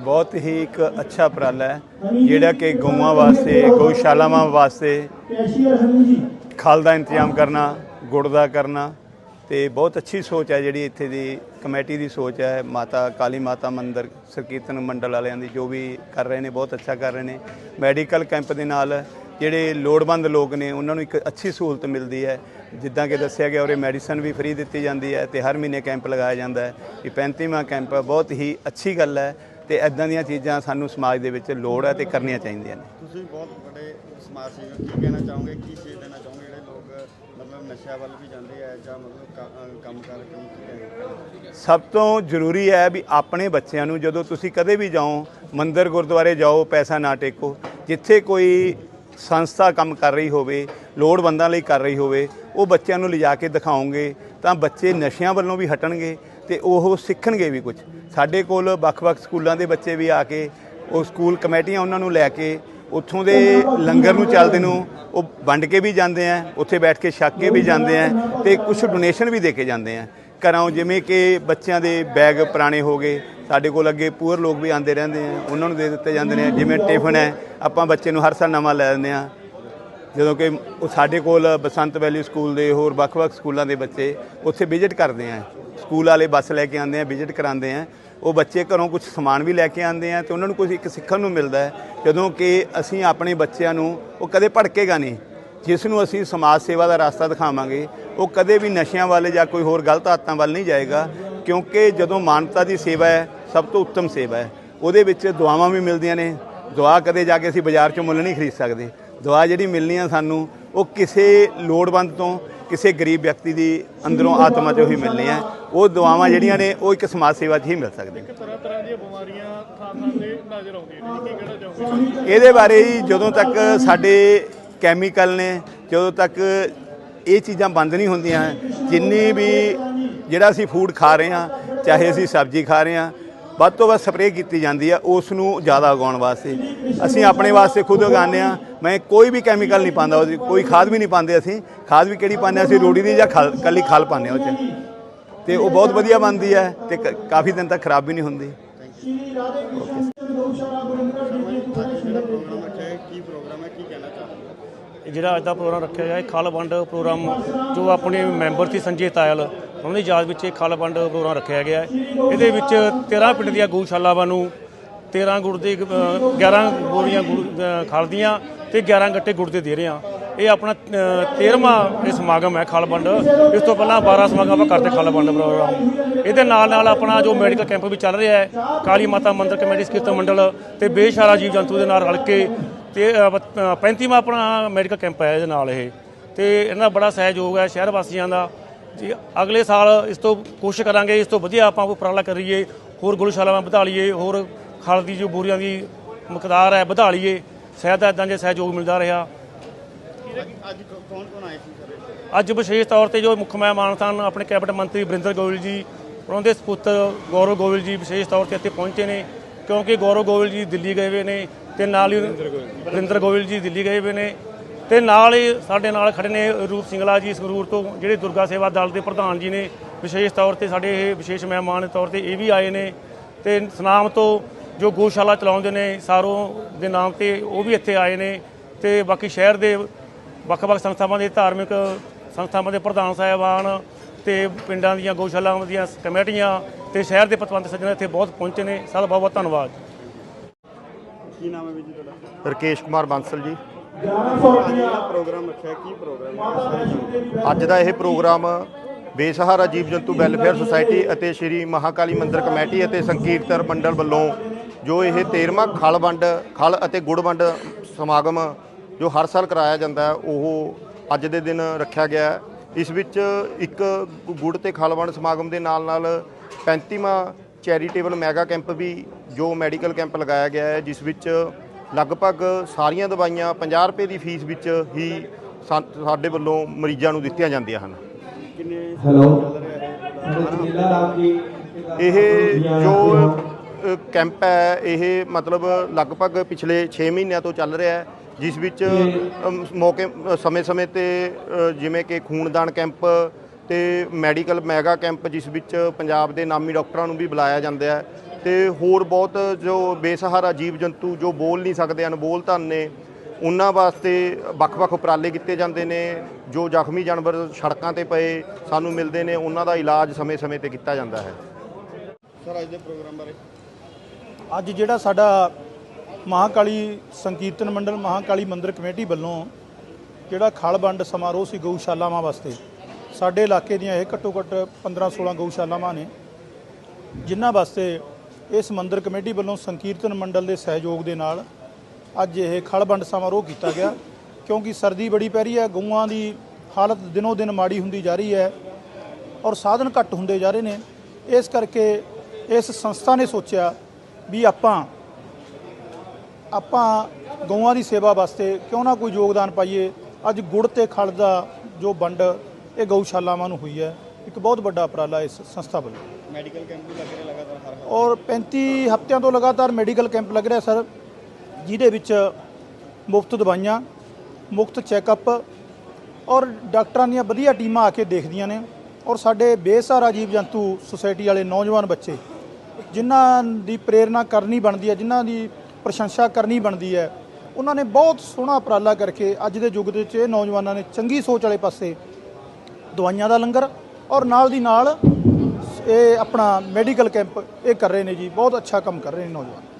ਬਹੁਤ ਹੀ ਇੱਕ ਅੱਛਾ ਉਪਰਾਲਾ ਹੈ, ਜਿਹੜਾ ਕਿ ਗਊਆਂ ਵਾਸਤੇ, ਗਊਸ਼ਾਲਾਵਾਂ ਵਾਸਤੇ ਖਲ ਦਾ ਇੰਤਜ਼ਾਮ ਕਰਨਾ, ਗੁੜ ਦਾ ਕਰਨਾ, ਤੇ ਬਹੁਤ ਅੱਛੀ ਸੋਚ ਹੈ ਜਿਹੜੀ ਇੱਥੇ ਦੀ ਕਮੇਟੀ ਦੀ ਸੋਚ ਹੈ। ਮਾਤਾ, ਕਾਲੀ ਮਾਤਾ ਮੰਦਿਰ ਸਰਕੀਰਤਨ ਮੰਡਲ ਵਾਲਿਆਂ ਦੀ ਜੋ ਵੀ ਕਰ ਰਹੇ ਨੇ, ਬਹੁਤ ਅੱਛਾ ਕਰ ਰਹੇ ਨੇ। ਮੈਡੀਕਲ ਕੈਂਪ ਦੇ ਨਾਲ ਜਿਹੜੇ ਲੋੜਵੰਦ ਲੋਕ ਨੇ, ਉਹਨਾਂ ਨੂੰ ਇੱਕ ਅੱਛੀ ਸਹੂਲਤ ਮਿਲਦੀ ਹੈ। ਜਿੱਦਾਂ ਕਿ ਦੱਸਿਆ ਗਿਆ, ਉਰੇ ਮੈਡੀਸਨ ਵੀ ਫ੍ਰੀ ਦਿੱਤੀ ਜਾਂਦੀ ਹੈ ਤੇ ਹਰ ਮਹੀਨੇ ਕੈਂਪ ਲਗਾਇਆ ਜਾਂਦਾ ਹੈ। ਇਹ 35ਵਾਂ ਕੈਂਪ, ਬਹੁਤ ਹੀ ਅੱਛੀ ਗੱਲ ਹੈ। ਤੇ ਐਦਾਂ ਦੀਆਂ ਚੀਜ਼ਾਂ ਸਾਨੂੰ ਸਮਾਜ ਦੇ ਵਿੱਚ ਲੋੜ ਹੈ ਤੇ ਕਰਨੀਆਂ ਚਾਹੀਦੀਆਂ ਨੇ। ਤੁਸੀਂ ਬਹੁਤ ਵੱਡੇ ਸਮਾਜ ਸੇਵਕ ਕੀ ਕਹਿਣਾ ਚਾਹੋਗੇ? ਕੀ ਸੇਧ ਦੇਣਾ ਚਾਹੋਗੇ ਜਿਹੜੇ ਲੋਕ ਮਤਲਬ ਨਸ਼ਿਆਂ ਵੱਲ ਵੀ ਜਾਂਦੇ ਆ ਜਾਂ ਮਤਲਬ ਕੰਮ ਕਰਕੇ ਕੀ ਕਹਿਣਾ ਸਭ ਤੋਂ ਜ਼ਰੂਰੀ ਹੈ ਵੀ ਆਪਣੇ ਬੱਚਿਆਂ ਨੂੰ ਜਦੋਂ ਤੁਸੀਂ ਕਦੇ ਵੀ ਜਾਓ ਮੰਦਿਰ ਗੁਰਦੁਆਰੇ ਜਾਓ ਪੈਸਾ ਨਾ ਟੇਕੋ ਜਿੱਥੇ ਕੋਈ ਸੰਸਥਾ ਕੰਮ ਕਰ ਰਹੀ ਹੋਵੇ ਲੋੜਵੰਦਾਂ ਲਈ ਕਰ ਰਹੀ ਹੋਵੇ ਉਹ ਬੱਚਿਆਂ ਨੂੰ ਲਿਜਾ ਕੇ ਦਿਖਾਓਗੇ ਤਾਂ ਬੱਚੇ ਨਸ਼ਿਆਂ ਵੱਲੋਂ ਵੀ ਹਟਣਗੇ ਤੇ ਉਹ ਸਿੱਖਣਗੇ ਵੀ ਕੁਝ ਸਾਡੇ ਕੋਲ ਵੱਖ-ਵੱਖ ਸਕੂਲਾਂ ਦੇ ਬੱਚੇ ਵੀ ਆ ਕੇ, ਉਹ ਸਕੂਲ ਕਮੇਟੀਆਂ ਉਹਨਾਂ ਨੂੰ ਲੈ ਕੇ, ਉੱਥੋਂ ਦੇ ਲੰਗਰ ਨੂੰ ਚੱਲਦੇ ਨੂੰ, ਉਹ ਵੰਡ ਕੇ ਵੀ ਜਾਂਦੇ ਆ, ਉੱਥੇ ਬੈਠ ਕੇ ਛੱਕ ਕੇ ਵੀ ਜਾਂਦੇ ਆ ਤੇ ਕੁਝ ਡੋਨੇਸ਼ਨ ਵੀ ਦੇ ਕੇ ਜਾਂਦੇ ਆ। ਘਰਾਂ ਜਿਵੇਂ ਕਿ ਬੱਚਿਆਂ ਦੇ ਬੈਗ ਪੁਰਾਣੇ ਹੋ ਗਏ, ਸਾਡੇ ਕੋਲ ਅੱਗੇ ਪੂਰ ਲੋਕ ਵੀ ਆਉਂਦੇ ਰਹਿੰਦੇ ਆ, ਉਹਨਾਂ ਨੂੰ ਦੇ ਦਿੱਤੇ ਜਾਂਦੇ ਨੇ। ਜਿਵੇਂ ਟਿਫਨ ਹੈ, ਆਪਾਂ ਬੱਚੇ ਨੂੰ ਹਰ ਸਾਲ ਨਵਾਂ ਲੈ ਦਿੰਦੇ ਆ। ਜਦੋਂ ਕਿ ਉਹ ਸਾਡੇ ਕੋਲ ਬਸੰਤ ਵੈਲੀ ਸਕੂਲ ਦੇ ਹੋਰ ਵੱਖ-ਵੱਖ ਸਕੂਲਾਂ ਦੇ ਬੱਚੇ ਉੱਥੇ ਵਿਜ਼ਿਟ ਕਰਦੇ ਆ। ਸਕੂਲ ਵਾਲੇ ਬੱਸ ਲੈ ਕੇ ਆਉਂਦੇ ਆ ਵਿਜ਼ਿਟ ਕਰਾਉਂਦੇ ਆ। ਉਹ ਬੱਚੇ ਘਰੋਂ ਕੁਝ ਸਮਾਨ ਵੀ ਲੈ ਕੇ ਆਉਂਦੇ ਆ ਤੇ ਉਹਨਾਂ ਨੂੰ ਕੁਝ ਇੱਕ ਸਿੱਖਣ ਨੂੰ ਮਿਲਦਾ ਹੈ। ਜਦੋਂ ਕਿ ਅਸੀਂ ਆਪਣੇ ਬੱਚਿਆਂ ਨੂੰ, ਉਹ ਕਦੇ ਭੜਕੇਗਾ ਨਹੀਂ। ਜਿਸ ਨੂੰ ਅਸੀਂ ਸਮਾਜ ਸੇਵਾ ਦਾ ਰਸਤਾ ਦਿਖਾਵਾਂਗੇ, ਉਹ ਕਦੇ ਵੀ ਨਸ਼ਿਆਂ ਵੱਲ ਜਾਂ ਕੋਈ ਹੋਰ ਗਲਤ ਆਦਤਾਂ ਵੱਲ ਨਹੀਂ ਜਾਏਗਾ। ਕਿਉਂਕਿ ਜਦੋਂ ਮਾਨਵਤਾ ਦੀ ਸੇਵਾ ਹੈ, ਸਭ ਤੋਂ ਉੱਤਮ ਸੇਵਾ ਹੈ। ਉਹਦੇ ਵਿੱਚ ਦੁਆਵਾਂ ਵੀ ਮਿਲਦੀਆਂ ਨੇ। ਦੁਆ ਕਦੇ ਜਾ ਕੇ ਅਸੀਂ ਬਾਜ਼ਾਰ 'ਚੋਂ ਮੁੱਲ ਨਹੀਂ ਖਰੀਦ ਸਕਦੇ। ਦੁਆ ਜਿਹੜੀ ਮਿਲਣੀ ਆ ਸਾਨੂੰ, ਉਹ ਕਿਸੇ ਲੋੜਵੰਦ ਤੋਂ ਕਿਸੇ ਗਰੀਬ ਵਿਅਕਤੀ ਦੀ ਅੰਦਰੋਂ ਆਤਮਾ 'ਚੋਂ ਹੀ ਮਿਲਣੀ ਹੈ। ਉਹ ਦੁਆਵਾਂ ਜਿਹੜੀਆਂ ਨੇ ਉਹ ਇੱਕ ਸਮਾਜ ਸੇਵਾ 'ਚ ਹੀ ਮਿਲ ਸਕਦੀਆਂ ਤਰ੍ਹਾਂ ਤਰ੍ਹਾਂ ਦੀਆਂ ਬਿਮਾਰੀਆਂ ਥਾਂ ਥਾਂ ਤੇ ਨਜ਼ਰ ਆਉਂਦੀਆਂ ਨੇ। ਕੀ ਕਹਿਣਾ ਚਾਹੋਗੇ? ਇਹਦੇ ਬਾਰੇ ਹੀ ਜਦੋਂ ਤੱਕ ਸਾਡੇ ਕੈਮੀਕਲ ਨੇ ਜਦੋਂ ਤੱਕ ਇਹ ਚੀਜ਼ਾਂ ਬੰਦ ਨਹੀਂ ਹੁੰਦੀਆਂ ਜਿੰਨੀ ਵੀ ਜਿਹੜਾ ਅਸੀਂ ਫੂਡ ਖਾ ਰਹੇ ਹਾਂ ਚਾਹੇ ਅਸੀਂ ਸਬਜ਼ੀ ਖਾ ਰਹੇ ਹਾਂ ਵੱਧ ਤੋਂ ਵੱਧ ਸਪਰੇਅ ਕੀਤੀ ਜਾਂਦੀ ਹੈ ਉਸ ਨੂੰ ਜ਼ਿਆਦਾ ਉਗਾਉਣ ਵਾਸਤੇ। ਅਸੀਂ ਆਪਣੇ ਵਾਸਤੇ ਖੁਦ ਉਗਾਉਂਦੇ ਹਾਂ ਮੈਂ ਕੋਈ ਵੀ ਕੈਮੀਕਲ ਨਹੀਂ ਪਾਉਂਦਾ ਉਹਦੀ ਕੋਈ ਖਾਦ ਵੀ ਨਹੀਂ ਪਾਉਂਦੇ ਅਸੀਂ। ਖਾਦ ਵੀ ਕਿਹੜੀ ਪਾਉਂਦੇ ਹਾਂ ਅਸੀਂ ਰੋੜੀ ਦੀ ਜਾਂ ਖਲ, ਕੱਲੀ ਖਲ ਪਾਉਂਦੇ ਹਾਂ ਉਹ 'ਚ। ਤੇ ਉਹ ਬਹੁਤ ਵਧੀਆ ਬਣਦੀ ਹੈ ਤੇ ਕ- ਕਾਫੀ ਦਿਨ ਤੱਕ ਖਰਾਬ ਵੀ ਨਹੀਂ ਹੁੰਦੀ। ਜਿਹੜਾ ਅੱਜ ਦਾ ਪ੍ਰੋਗਰਾਮ ਰੱਖਿਆ ਗਿਆ ਹੈ ਖਲ ਵੰਡ ਪ੍ਰੋਗਰਾਮ ਜੋ ਆਪਣੇ ਮੈਂਬਰ ਸੀ ਸੰਜੇ ਤਾਇਲ ਉਹਨਾਂ ਦੀ ਯਾਦ ਵਿੱਚ ਇਹ ਖਲ ਵੰਡ ਪ੍ਰੋਗਰਾਮ ਰੱਖਿਆ ਗਿਆ ਹੈ। ਇਹਦੇ ਵਿੱਚ 13 ਪਿੰਡ ਦੀਆਂ ਗਊਸ਼ਾਲਾਵਾਂ ਨੂੰ 13 ਗੁੜ ਦੇ ਅ, 11 ਬੋਰੀਆਂ ਗੁੜ ਅ, ਖਲ ਦੀਆਂ ਤੇ 11 ਗੱਟੇ ਗੁੜ ਦੇ ਦੇ ਰਹੇ ਹਾਂ। ਇਹ ਆਪਣਾ 13ਵਾਂ ਇਹ ਸਮਾਗਮ ਹੈ ਖਲ ਵੰਡ ਇਸ ਤੋਂ ਪਹਿਲਾਂ 12 ਸਮਾਗਮ ਆਪਾਂ ਕਰਦੇ ਖਲ ਵੰਡ ਪ੍ਰੋਗਰਾਮ। ਇਹਦੇ ਨਾਲ ਨਾਲ ਆਪਣਾ ਜੋ ਮੈਡੀਕਲ ਕੈਂਪ ਵੀ ਚੱਲ ਰਿਹਾ ਹੈ ਕਾਲੀ ਮਾਤਾ ਮੰਦਿਰ ਕਮੇਟੀ ਸਕੀਰਤ ਮੰਡਲ ਤੇ ਬੇਸ਼ਾਰਾ ਜੀਵ ਜੰਤੂ ਦੇ ਨਾਲ ਰਲ ਕੇ ਤੇ ਅ, 35ਵਾਂ ਆਪਣਾ ਮੈਡੀਕਲ ਕੈਂਪ ਹੈ ਇਹਦੇ ਨਾਲ ਇਹ। ਤੇ ਇਹਨਾਂ ਦਾ ਬੜਾ ਸਹਿਯੋਗ ਹੈ ਸ਼ਹਿਰ ਵਾਸੀਆਂ ਦਾ। ਜੀ ਅਗਲੇ ਸਾਲ ਇਸ ਤੋਂ ਕੋਸ਼ਿਸ਼ ਕਰਾਂਗੇ ਇਸ ਤੋਂ ਵਧੀਆ ਆਪਾਂ ਕੋਈ ਉਪਰਾਲਾ ਕਰੀਏ ਹੋਰ ਗਊਸ਼ਾਲਾਵਾਂ ਵਧਾ ਲਈਏ ਹੋਰ ਖਲ ਦੀ ਜੋ ਬੋਰੀਆਂ ਦੀ ਮਕਦਾਰ ਹੈ ਵਧਾ ਲਈਏ ਸ਼ਾਇਦ ਇਦਾਂ ਜੇ ਸਹਿਯੋਗ ਮਿਲਦਾ ਰਿਹਾ। ਅੱਜ ਕੌਣ ਕੌਣ ਆਏ ਸੀ ਸਰ ਅੱਜ ਵਿਸ਼ੇਸ਼ ਤੌਰ ਤੇ ਜੋ ਮੁੱਖ ਮਹਿਮਾਨ ਸਨ ਆਪਣੇ ਕੈਬਨਿਟ ਮੰਤਰੀ ਵਰਿੰਦਰ ਗੋਇਲ ਜੀ ਉਹਨਾਂ ਦੇ ਸੁਪੁੱਤਰ ਗੌਰਵ ਗੋਇਲ ਜੀ ਵਿਸ਼ੇਸ਼ ਤੌਰ ਤੇ ਇੱਥੇ ਪਹੁੰਚੇ ਨੇ ਕਿਉਂਕਿ ਗੌਰਵ ਗੋਇਲ ਜੀ ਦਿੱਲੀ ਗਏ ਹੋਏ ਨੇ ਤੇ ਨਾਲ ਹੀ ਵਰਿੰਦਰ ਗੋਇਲ ਜੀ ਦਿੱਲੀ ਗਏ ਹੋਏ ਨੇ। ਤੇ ਨਾਲ ਹੀ ਸਾਡੇ ਨਾਲ ਖੜੇ ਨੇ ਰੂਪ ਸਿੰਗਲਾ ਜੀ ਸੰਗਰੂਰ ਤੋਂ ਜਿਹੜੇ ਦੁਰਗਾ ਸੇਵਾ ਦਲ ਦੇ ਪ੍ਰਧਾਨ ਜੀ ਨੇ ਵਿਸ਼ੇਸ਼ ਤੌਰ ਤੇ ਸਾਡੇ ਇਹ ਵਿਸ਼ੇਸ਼ ਮਹਿਮਾਨ ਦੇ ਤੌਰ ਤੇ ਇਹ ਵੀ ਆਏ ਨੇ। ਤੇ ਸਨਾਮ ਤੋਂ ਜੋ ਗੋਸ਼ਾਲਾ ਚਲਾਉਂਦੇ ਨੇ ਸਾਰੋਂ ਦੇ ਨਾਮ ਤੇ ਉਹ ਵੀ ਇੱਥੇ ਆਏ ਨੇ। ਤੇ ਬਾਕੀ ਸ਼ਹਿਰ ਦੇ ਵੱਖ-ਵੱਖ ਸੰਸਥਾਵਾਂ ਦੇ ਧਾਰਮਿਕ ਸੰਸਥਾਵਾਂ ਦੇ ਪ੍ਰਧਾਨ ਸਾਹਿਬਾਨ ਤੇ ਪਿੰਡਾਂ ਦੀਆਂ ਗਊਸ਼ਾਲਾਵਾਂ ਦੀਆਂ ਕਮੇਟੀਆਂ ਤੇ ਸ਼ਹਿਰ ਦੇ ਪਤਵੰਤ ਸੱਜਣ ਇੱਥੇ ਬਹੁਤ ਪਹੁੰਚੇ ਨੇ। ਸਾਡਾ ਬਹੁਤ ਬਹੁਤ ਧੰਨਵਾਦ। ਕੀ ਨਾਮ ਹੈ ਵੀਰ ਜੀ ਤੁਹਾਡਾ? ਰਕੇਸ਼ ਕੁਮਾਰ ਬਾਂਸਲ ਜੀ। ਪ੍ਰੋਗਰਾਮ ਰੱਖਿਆ? ਹੈ, ਕੀ ਪ੍ਰੋਗਰਾਮ ਹੈ? ਇਸ ਬਾਰੇ ਜਾਣਕਾਰੀ ਅੱਜ ਦਾ ਇਹ ਪ੍ਰੋਗਰਾਮ ਬੇਸਹਾਰਾ ਜੀਵ ਜੰਤੂ ਵੈਲਫੇਅਰ ਸੁਸਾਇਟੀ ਅਤੇ ਸ਼੍ਰੀ ਮਹਾਕਾਲੀ ਮੰਦਿਰ ਕਮੇਟੀ ਅਤੇ ਸੰਕੀਰਤਨ ਮੰਡਲ ਵੱਲੋਂ ਜੋ ਇਹ 13ਵਾਂ ਖਲ ਵੰਡ ਖਲ ਅਤੇ ਗੁੜ ਵੰਡ ਸਮਾਗਮ ਜੋ ਹਰ ਸਾਲ ਕਰਾਇਆ ਜਾਂਦਾ ਹੈ ਉਹ ਅੱਜ ਦੇ ਦਿਨ ਰੱਖਿਆ ਗਿਆ ਹੈ। ਇਸ ਵਿੱਚ ਇੱਕ ਗੁੜ ਤੇ ਖਲ ਵੰਡ ਸਮਾਗਮ ਦੇ ਨਾਲ ਨਾਲ 35ਵਾਂ ਚੈਰੀਟੇਬਲ ਮੈਗਾ ਕੈਂਪ ਵੀ ਜੋ ਮੈਡੀਕਲ ਕੈਂਪ ਲਗਾਇਆ ਗਿਆ ਹੈ ਜਿਸ ਵਿੱਚ ਲਗਭਗ ਸਾਰੀਆਂ ਦਵਾਈਆਂ 50 ਰੁਪਏ ਦੀ ਫੀਸ ਵਿੱਚ ਹੀ ਸਾਡੇ ਵੱਲੋਂ ਮਰੀਜ਼ਾਂ ਨੂੰ ਦਿੱਤੀਆਂ ਜਾਂਦੀਆਂ ਹਨ। ਹੈਲੋ। ਇਹ ਜੋ ਕੈਂਪ ਹੈ ਇਹ ਮਤਲਬ ਲਗਭਗ ਪਿਛਲੇ 6 ਮਹੀਨਿਆਂ ਤੋਂ ਚੱਲ ਰਿਹਾ ਹੈ ਜਿਸ ਵਿੱਚ ਮੌਕੇ ਸਮੇਂ-ਸਮੇਂ ਤੇ ਜਿਵੇਂ ਕਿ ਖੂਨਦਾਨ ਕੈਂਪ ਤੇ ਮੈਡੀਕਲ ਮੈਗਾ ਕੈਂਪ ਜਿਸ ਵਿੱਚ ਪੰਜਾਬ ਦੇ ਨਾਮੀ ਡਾਕਟਰਾਂ ਨੂੰ ਵੀ ਬੁਲਾਇਆ ਜਾਂਦਾ ਹੈ ਤੇ ਹੋਰ ਬਹੁਤ ਜੋ ਬੇਸਹਾਰਾ ਜੀਵ ਜੰਤੂ ਜੋ ਬੋਲ ਨਹੀਂ ਸਕਦੇ ਅਨਬੋਲ ਧਨ ਨੇ ਉਹਨਾਂ ਵਾਸਤੇ ਵੱਖ-ਵੱਖ ਉਪਰਾਲੇ ਕੀਤੇ ਜਾਂਦੇ ਨੇ ਜੋ ਜ਼ਖਮੀ ਜਾਨਵਰ ਸੜਕਾਂ ਤੇ ਪਏ ਸਾਨੂੰ ਮਿਲਦੇ ਨੇ ਉਹਨਾਂ ਦਾ ਇਲਾਜ ਸਮੇਂ-ਸਮੇਂ ਤੇ ਕੀਤਾ ਜਾਂਦਾ ਹੈ। ਸਰ ਅੱਜ ਦੇ ਪ੍ਰੋਗਰਾਮ ਬਾਰੇ? ਅੱਜ ਜਿਹੜਾ ਸਾਡਾ ਮਹਾਕਾਲੀ ਸੰਕੀਰਤਨ ਮੰਡਲ ਮਹਾਕਾਲੀ ਮੰਦਿਰ ਕਮੇਟੀ ਵੱਲੋਂ ਜਿਹੜਾ ਖਲ ਵੰਡ ਸਮਾਰੋਹ ਸੀ ਗਊਸ਼ਾਲਾਵਾਂ ਵਾਸਤੇ ਸਾਡੇ ਇਲਾਕੇ ਦੀਆਂ ਇਹ ਘੱਟੋ ਘੱਟ 15-16 ਗਊਸ਼ਾਲਾਵਾਂ ਨੇ ਜਿਨ੍ਹਾਂ ਵਾਸਤੇ ਇਸ ਮੰਦਿਰ ਕਮੇਟੀ ਵੱਲੋਂ ਸੰਕੀਰਤਨ ਮੰਡਲ ਦੇ ਸਹਿਯੋਗ ਦੇ ਨਾਲ ਅੱਜ ਇਹ ਖਲ ਵੰਡ ਸਮਾਰੋਹ ਕੀਤਾ ਗਿਆ। ਕਿਉਂਕਿ ਸਰਦੀ ਬੜੀ ਪੈ ਰਹੀ ਹੈ, ਗਊਆਂ ਦੀ ਹਾਲਤ ਦਿਨੋ ਦਿਨ ਮਾੜੀ ਹੁੰਦੀ ਜਾ ਰਹੀ ਹੈ ਔਰ ਸਾਧਨ ਘੱਟ ਹੁੰਦੇ ਜਾ ਰਹੇ ਨੇ। ਇਸ ਕਰਕੇ ਇਸ ਸੰਸਥਾ ਨੇ ਸੋਚਿਆ ਵੀ ਆਪਾਂ ਆਪਾਂ ਗਊਆਂ ਦੀ ਸੇਵਾ ਵਾਸਤੇ ਕਿਉਂ ਨਾ ਕੋਈ ਯੋਗਦਾਨ ਪਾਈਏ। ਅੱਜ ਗੁੜ ਤੇ ਖਲ ਦਾ ਜੋ ਵੰਡ, ਇਹ ਗਊਸ਼ਾਲਾਵਾਂ ਨੂੰ ਹੋਈ ਹੈ। ਇੱਕ ਬਹੁਤ ਵੱਡਾ ਉਪਰਾਲਾ ਇਸ ਸੰਸਥਾ ਵੱਲੋਂ। ਮੈਡੀਕਲ ਕੈਂਪ ਵੀ ਲੱਗ ਰਹੇ ਲਗਾਤਾਰ ਹਰ ਹਫ਼ਤੇ। ਔਰ 35 ਹਫ਼ਤਿਆਂ ਤੋਂ ਲਗਾਤਾਰ ਮੈਡੀਕਲ ਕੈਂਪ ਲੱਗ ਰਿਹਾ ਸਰ ਜਿਹਦੇ ਵਿੱਚ ਮੁਫਤ ਦਵਾਈਆਂ ਮੁਫਤ ਚੈੱਕਅਪ ਔਰ ਡਾਕਟਰਾਂ ਦੀਆਂ ਵਧੀਆ ਟੀਮਾਂ ਆ ਕੇ ਦੇਖਦੀਆਂ ਨੇ। ਔਰ ਸਾਡੇ ਬੇਸਹਾਰਾ ਜੀਵ ਜੰਤੂ ਸੁਸਾਇਟੀ ਵਾਲੇ ਨੌਜਵਾਨ ਬੱਚੇ ਜਿਨ੍ਹਾਂ ਦੀ ਪ੍ਰੇਰਣਾ ਕਰਨੀ ਬਣਦੀ ਹੈ ਜਿਨ੍ਹਾਂ ਦੀ ਪ੍ਰਸ਼ੰਸਾ ਕਰਨੀ ਬਣਦੀ ਹੈ ਉਹਨਾਂ ਨੇ ਬਹੁਤ ਸੋਹਣਾ ਉਪਰਾਲਾ ਕਰਕੇ ਅੱਜ ਦੇ ਯੁੱਗ ਦੇ ਵਿੱਚ ਇਹ ਨੌਜਵਾਨਾਂ ਨੇ ਚੰਗੀ ਸੋਚ ਵਾਲੇ ਪਾਸੇ ਦਵਾਈਆਂ ਦਾ ਲੰਗਰ ਔਰ ਨਾਲ ਦੀ ਨਾਲ ਇਹ ਆਪਣਾ ਮੈਡੀਕਲ ਕੈਂਪ ਇਹ ਕਰ ਰਹੇ ਨੇ ਜੀ, ਬਹੁਤ ਅੱਛਾ ਕੰਮ ਕਰ ਰਹੇ ਨੇ ਨੌਜਵਾਨ।